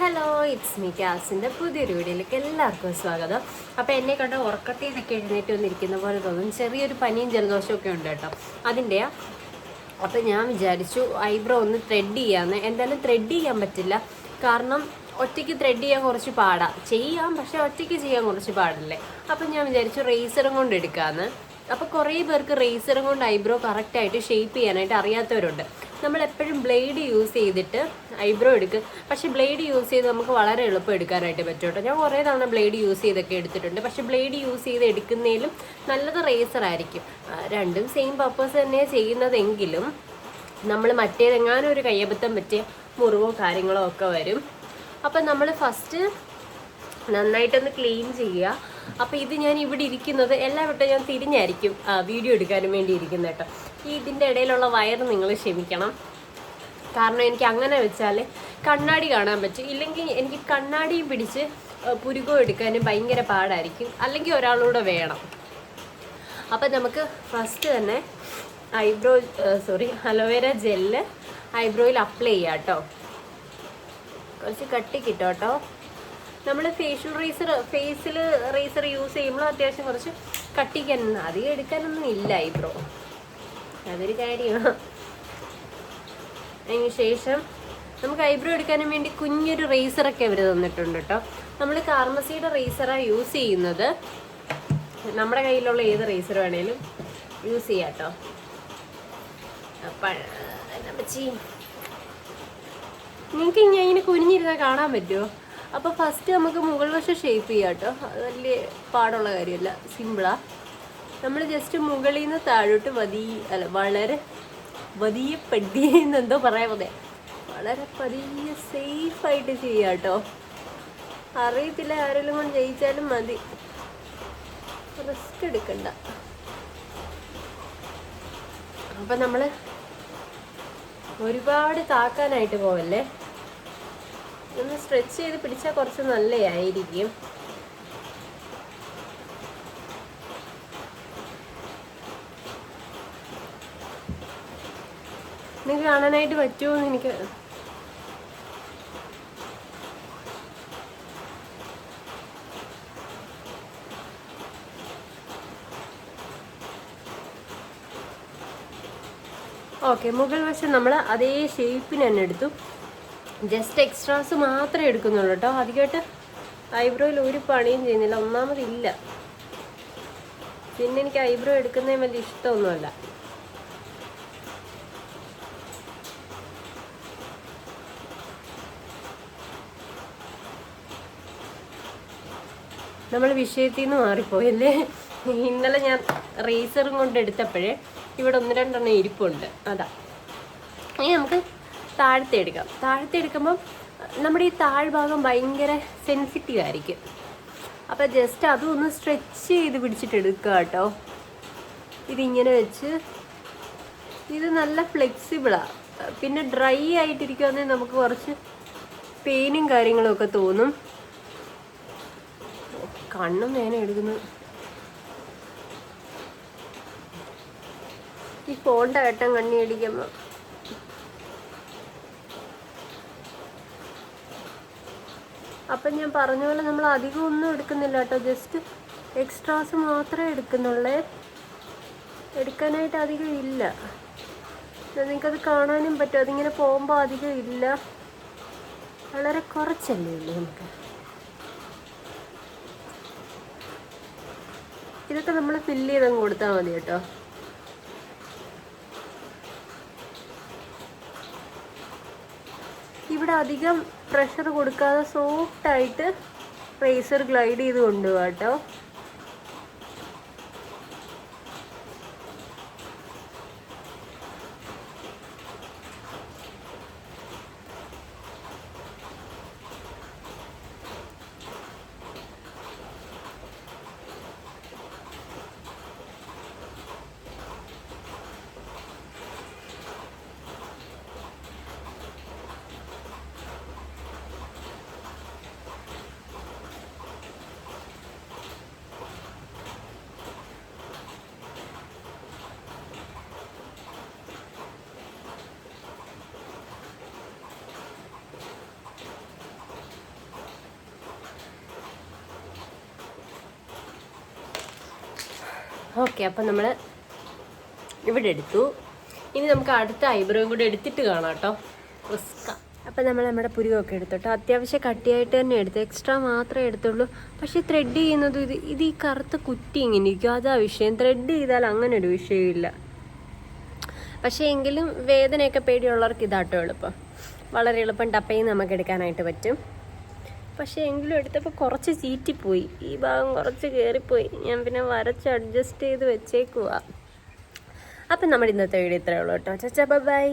Hello it's me കാസിന്റെ പുതിയൊരു വീഡിയോയിലേക്ക് എല്ലാവർക്കും സ്വാഗതം. അപ്പോൾ എന്നെ കണ്ട ഉറക്കത്തിൽ നിന്നൊക്കെ എഴുന്നേറ്റ് വന്നിരിക്കുന്ന പോലെ തോന്നും. ചെറിയൊരു പനിയും ജലദോഷമൊക്കെ ഉണ്ട് കേട്ടോ. അതിന്റെയാ അപ്പോൾ ഞാൻ വിചാരിച്ചു ഐബ്രോ ഒന്ന് ത്രെഡ് ചെയ്യാമെന്ന് എന്തായാലും ത്രെഡ് ചെയ്യാൻ പറ്റില്ല. കാരണം ഒറ്റയ്ക്ക് ത്രെഡ് ചെയ്യാൻ കുറച്ച് പാടാം. ചെയ്യാം പക്ഷേ ഒറ്റയ്ക്ക് ചെയ്യാൻ കുറച്ച് പാടില്ലേ? അപ്പം ഞാൻ വിചാരിച്ചു റേസറും കൊണ്ട് എടുക്കാമെന്ന് അപ്പോൾ കുറേ പേർക്ക് റേസറും കൊണ്ട് ഐബ്രോ കറക്റ്റായിട്ട് ഷേപ്പ് ചെയ്യാനായിട്ട് അറിയാത്തവരുണ്ട്. നമ്മൾ എപ്പോഴും ബ്ലേഡ് യൂസ് ചെയ്തിട്ട് ഐബ്രോ എടുക്കുക. പക്ഷേ ബ്ലേഡ് യൂസ് ചെയ്ത് നമുക്ക് വളരെ എളുപ്പം എടുക്കാനായിട്ട് പറ്റും കേട്ടോ. ഞാൻ കുറേ തവണ ബ്ലേഡ് യൂസ് ചെയ്തൊക്കെ എടുത്തിട്ടുണ്ട്. പക്ഷേ ബ്ലേഡ് യൂസ് ചെയ്ത് എടുക്കുന്നതിലും നല്ലത് റേസർ ആയിരിക്കും. രണ്ടും സെയിം പർപ്പസ് തന്നെ ചെയ്യുന്നതെങ്കിലും നമ്മൾ മറ്റേതെങ്ങാനും ഒരു കയ്യബദ്ധം പറ്റിയ മുറിവോ കാര്യങ്ങളോ ഒക്കെ വരും. അപ്പം നമ്മൾ ഫസ്റ്റ് നന്നായിട്ടൊന്ന് ക്ലീൻ ചെയ്യുക. അപ്പോൾ ഇത് ഞാൻ ഇവിടെ ഇരിക്കുന്നത് എല്ലാ വട്ടം ഞാൻ തിരിഞ്ഞായിരിക്കും വീഡിയോ എടുക്കാനും വേണ്ടി ഇരിക്കുന്നത് കേട്ടോ. ഈ ഇതിന്റെ ഇടയിലുള്ള വയർ നിങ്ങൾ ക്ഷമിക്കണം. കാരണം എനിക്ക് അങ്ങനെ വെച്ചാൽ കണ്ണാടി കാണാൻ പറ്റും. ഇല്ലെങ്കിൽ എനിക്ക് കണ്ണാടിയും പിടിച്ച് പുരുകോ എടുക്കാനും ഭയങ്കര പാടായിരിക്കും. അല്ലെങ്കിൽ ഒരാളൂടെ വേണം. അപ്പം നമുക്ക് ഫസ്റ്റ് തന്നെ eyebrow sorry aloe vera gel ഐബ്രോയിൽ apply ചെയ്യാം കേട്ടോ. കുറച്ച് കട്ടി കിട്ടും കേട്ടോ. നമ്മൾ ഫേഷ്യൽ റേസർ ഫേസിൽ റേസർ യൂസ് ചെയ്യുമ്പോൾ അത്യാവശ്യം കുറച്ച് കട്ടിക്കാൻ അധികം എടുക്കാനൊന്നും ഇല്ല ഐബ്രോ അതൊരു കാര്യമാണ്. അതിന് ശേഷം നമുക്ക് ഐബ്രോ എടുക്കാനും വേണ്ടി കുഞ്ഞൊരു റേസറൊക്കെ അവർ തന്നിട്ടുണ്ട് കേട്ടോ. നമ്മൾ കാർമസിയുടെ റേസറാണ് യൂസ് ചെയ്യുന്നത്. നമ്മുടെ കയ്യിലുള്ള ഏത് റേസർ വേണേലും യൂസ് ചെയ്യാം കേട്ടോ. അപ്പം നിങ്ങൾക്ക് ഞാൻ ഇങ്ങനെ കുനിഞ്ഞിരുന്നാൽ കാണാൻ പറ്റുമോ അപ്പോൾ ഫസ്റ്റ് നമുക്ക് മുകൾ വശം ഷേപ്പ് ചെയ്യാം കേട്ടോ. അത് വലിയ പാടുള്ള കാര്യമല്ല. സിമ്പിളാണ് നമ്മൾ ജസ്റ്റ് മുകളിൽ നിന്ന് താഴോട്ട് വതി അല്ല വളരെ വതിയ പതിയെന്നെന്തോ പറയാൻ മതി വളരെ പതിയെ സേഫായിട്ട് ചെയ്യാം കേട്ടോ. അറിയത്തില്ല ആരെങ്കിലും കൊണ്ട് ജയിച്ചാലും മതി. റിസ്ക് എടുക്കണ്ട. അപ്പം നമ്മൾ ഒരുപാട് താക്കാനായിട്ട് പോവല്ലേ? ഒന്ന് സ്ട്രെച്ച് ചെയ്ത് പിടിച്ചാൽ കുറച്ച് നല്ലതായിരിക്കും നിങ്ങൾക്ക് കാണാനായിട്ട് പറ്റുമോ എന്ന് എനിക്ക് ഓക്കെ മുകൾ വശം നമ്മൾ അതേ ഷേപ്പിന് തന്നെ എടുത്തു. ജസ്റ്റ് എക്സ്ട്രാസ് മാത്രമേ എടുക്കുന്നുള്ളൂ കേട്ടോ. അധികമായിട്ട് ഐബ്രോയിൽ ഒരു പണിയും ചെയ്യുന്നില്ല. ഒന്നാമതില്ല. പിന്നെ എനിക്ക് ഐബ്രോ എടുക്കുന്നതിന് വലിയ ഇഷ്ടമൊന്നുമല്ല. നമ്മൾ വിഷയത്തിൽ നിന്ന് മാറിപ്പോയല്ലേ? ഇന്നലെ ഞാൻ റേസറും കൊണ്ട് എടുത്തപ്പോഴേ ഇവിടെ ഒന്ന് രണ്ടെണ്ണം ഇരിപ്പുണ്ട്. അതാ. ഇനി നമുക്ക് താഴത്തെ എടുക്കാം താഴത്തെ എടുക്കുമ്പം നമ്മുടെ ഈ താഴ്ഭാഗം ഭയങ്കര സെൻസിറ്റീവ് ആയിരിക്കും. അപ്പോൾ ജസ്റ്റ് അതും ഒന്ന് സ്ട്രെച്ച് ചെയ്ത് പിടിച്ചിട്ടെടുക്കുക കേട്ടോ ഇതിങ്ങനെ വെച്ച് ഇത് നല്ല ഫ്ലെക്സിബിളാണ് പിന്നെ ഡ്രൈ ആയിട്ടിരിക്കുകയാണെങ്കിൽ നമുക്ക് കുറച്ച് പെയിനും കാര്യങ്ങളും ഒക്കെ തോന്നും. കണ്ണും വേന എടുക്കുന്നു. ഈ ഫോണിന്റെ ഏട്ടം കണ്ണി അടിക്കുമ്പോൾ അപ്പം ഞാൻ പറഞ്ഞ പോലെ നമ്മൾ അധികം ഒന്നും എടുക്കുന്നില്ല കേട്ടോ. ജസ്റ്റ് എക്സ്ട്രാസ് മാത്രമേ എടുക്കുന്നുള്ളേ. എടുക്കാനായിട്ട് അധികം ഇല്ല. നിങ്ങൾക്കത് കാണാനും പറ്റും. അതിങ്ങനെ പോകുമ്പോൾ അധികം ഇല്ല. വളരെ കുറച്ചല്ലേ ഉള്ളൂ നമുക്ക്. ഇതൊക്കെ നമ്മൾ ഫില്ല് ചെയ്തങ്ങ് കൊടുത്താൽ മതി കേട്ടോ. ഇവിടെ അധികം പ്രഷർ കൊടുക്കാതെ സോഫ്റ്റായിട്ട് റേസർ ഗ്ലൈഡ് ചെയ്ത് കൊണ്ടുപോകാം കേട്ടോ ഓക്കെ അപ്പം നമ്മൾ ഇവിടെ എടുത്തു. ഇനി നമുക്ക് അടുത്ത ഐബ്രോയും കൂടെ എടുത്തിട്ട് കാണാം കേട്ടോ. റിസ്ക. അപ്പം നമ്മൾ നമ്മുടെ പുരുവൊക്കെ എടുത്തു കേട്ടോ. അത്യാവശ്യം കട്ടിയായിട്ട് തന്നെ എടുത്തു. എക്സ്ട്രാ മാത്രമേ എടുത്തുള്ളൂ. പക്ഷേ ത്രെഡ് ചെയ്യുന്നത് ഇത് ഇത് ഈ കറുത്ത കുറ്റി ഇങ്ങനെ ഇരിക്കും. അതാ വിഷയം. ത്രെഡ് ചെയ്താൽ അങ്ങനെ ഒരു വിഷയമില്ല. പക്ഷേ എങ്കിലും വേദനയൊക്കെ പേടിയുള്ളവർക്ക് ഇതാട്ടോ എളുപ്പം. വളരെ എളുപ്പം ടപ്പയും നമുക്ക് എടുക്കാനായിട്ട് പറ്റും. പക്ഷേ എങ്കിലും എടുത്തപ്പോൾ കുറച്ച് ചീറ്റിപ്പോയി ഈ ഭാഗം കുറച്ച് കയറിപ്പോയി. ഞാൻ പിന്നെ വരച്ച് അഡ്ജസ്റ്റ് ചെയ്ത് വെച്ചേക്കുവാ. അപ്പം നമ്മുടെ ഇന്നത്തെ വീഡിയോ ഇത്രയേ ഉള്ളൂ കേട്ടോ. ചച്ചാ ബൈ